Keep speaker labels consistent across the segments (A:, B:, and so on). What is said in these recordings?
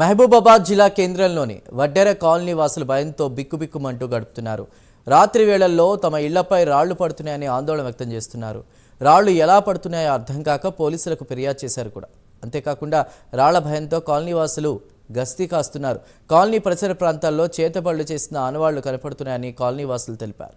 A: మహబూబాబాద్ జిల్లా కేంద్రంలోని వడ్డెర కాలనీ వాసులు భయంతో బిక్కుబిక్కుమంటూ గడుపుతున్నారు. రాత్రి వేళల్లో తమ ఇళ్ళపై రాళ్ళు పడుతున్నాయని ఆందోళన వ్యక్తం చేస్తున్నారు. రాళ్ళు ఎలా పడుతున్నాయో అర్థం కాక పోలీసులకు ఫిర్యాదు చేశారు కూడా. అంతేకాకుండా రాళ్ళ భయంతో కాలనీ వాసులు గస్తీ కాస్తున్నారు. కాలనీ పరిసర ప్రాంతాల్లో చేతబడులు చేసిన ఆనవాళ్ళు కనపడుతున్నాయని కాలనీ వాసులు తెలిపారు.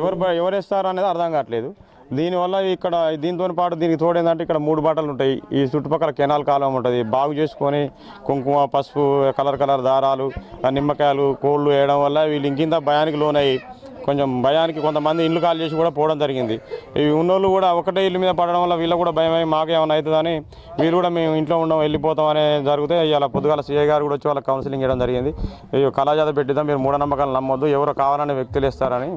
B: ఎవరు ఎవరు వేస్తారు అనేది అర్థం కావట్లేదు. దీనివల్ల ఇక్కడ దీంతో పాటు దీనికి తోడేందంటే ఇక్కడ మూడు బాటలు ఉంటాయి. ఈ చుట్టుపక్కల కెనాల్ కాలం ఉంటుంది. బాగు చేసుకొని కుంకుమ పసుపు కలర్ కలర్ దారాలు నిమ్మకాయలు కోళ్ళు వేయడం వల్ల వీళ్ళు ఇంకింత భయానికి లోనయ్యి కొంచెం భయానికి కొంతమంది ఇల్లు కాల్ చేసి కూడా పోవడం జరిగింది. ఇవి ఉన్నోళ్ళు కూడా ఒకటే ఇల్లు మీద పడడం వల్ల వీళ్ళ కూడా భయం అయ్యి మాకు ఏమైనా అవుతుందని వీళ్ళు కూడా మేము ఇంట్లో ఉండం వెళ్ళిపోతాం అనే జరిగితే ఇలా పొద్దుగాల సీఐ గారు కూడా వచ్చి వాళ్ళ కౌన్సిలింగ్ చేయడం జరిగింది. ఈ కళాజాత పెట్టిద్దాం మీరు మూఢనమ్మకాలు నమ్మొద్దు ఎవరు కావాలని వ్యక్తులు ఇస్తారని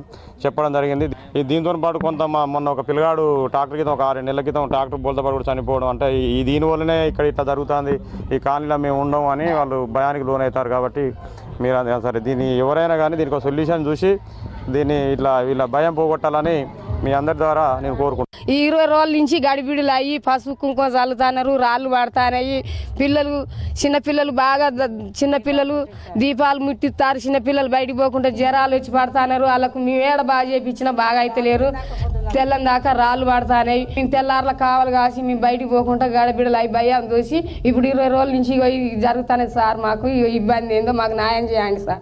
B: చెప్పడం జరిగింది. ఈ దీంతో పాటు కొంత మా- మొన్న ఒక పిల్లగాడు ట్రాక్టర్ క్రితం ఒక ఆరు నెలల క్రితం ట్రాక్టర్ బోల్తో పాటు కూడా చనిపోవడం అంటే ఈ దీనివల్లనే ఇక్కడ ఇట్లా జరుగుతుంది. ఈ కాలనీలో మేము ఉండం అని వాళ్ళు భయానికి లోనవుతారు కాబట్టి మీరు సరే దీన్ని ఎవరైనా కానీ దీనికి ఒక సొల్యూషన్ చూసి దీన్ని ఇట్లా వీళ్ళ భయం పోగొట్టాలని మీ అందరి ద్వారా నేను కోరుకుంటున్నాను.
C: ఈ ఇరవై రోజుల నుంచి గడిబిడులు అయ్యి పసుపు కుంకుమ చల్లుతున్నారు రాళ్ళు పడుతున్నాయి పిల్లలు చిన్నపిల్లలు బాగా చిన్నపిల్లలు దీపాలు ముట్టిస్తారు చిన్నపిల్లలు బయటికి పోకుండా జ్వరాలు వచ్చి పడతాన్నారు. వాళ్ళకు మేడ బాగా చేపించినా బాగా అయితే లేరు తెల్లని దాకా రాళ్ళు పడుతున్నాయి మేము తెల్లారులో కావాలి కాసి మేము బయటికి పోకుండా గడబిడలు అయి భయం చూసి ఇప్పుడు ఇరవై రోజుల నుంచి ఇగో జరుగుతానే సార్ మాకు. ఇబ్బంది ఏందో మాకు న్యాయం చేయండి సార్.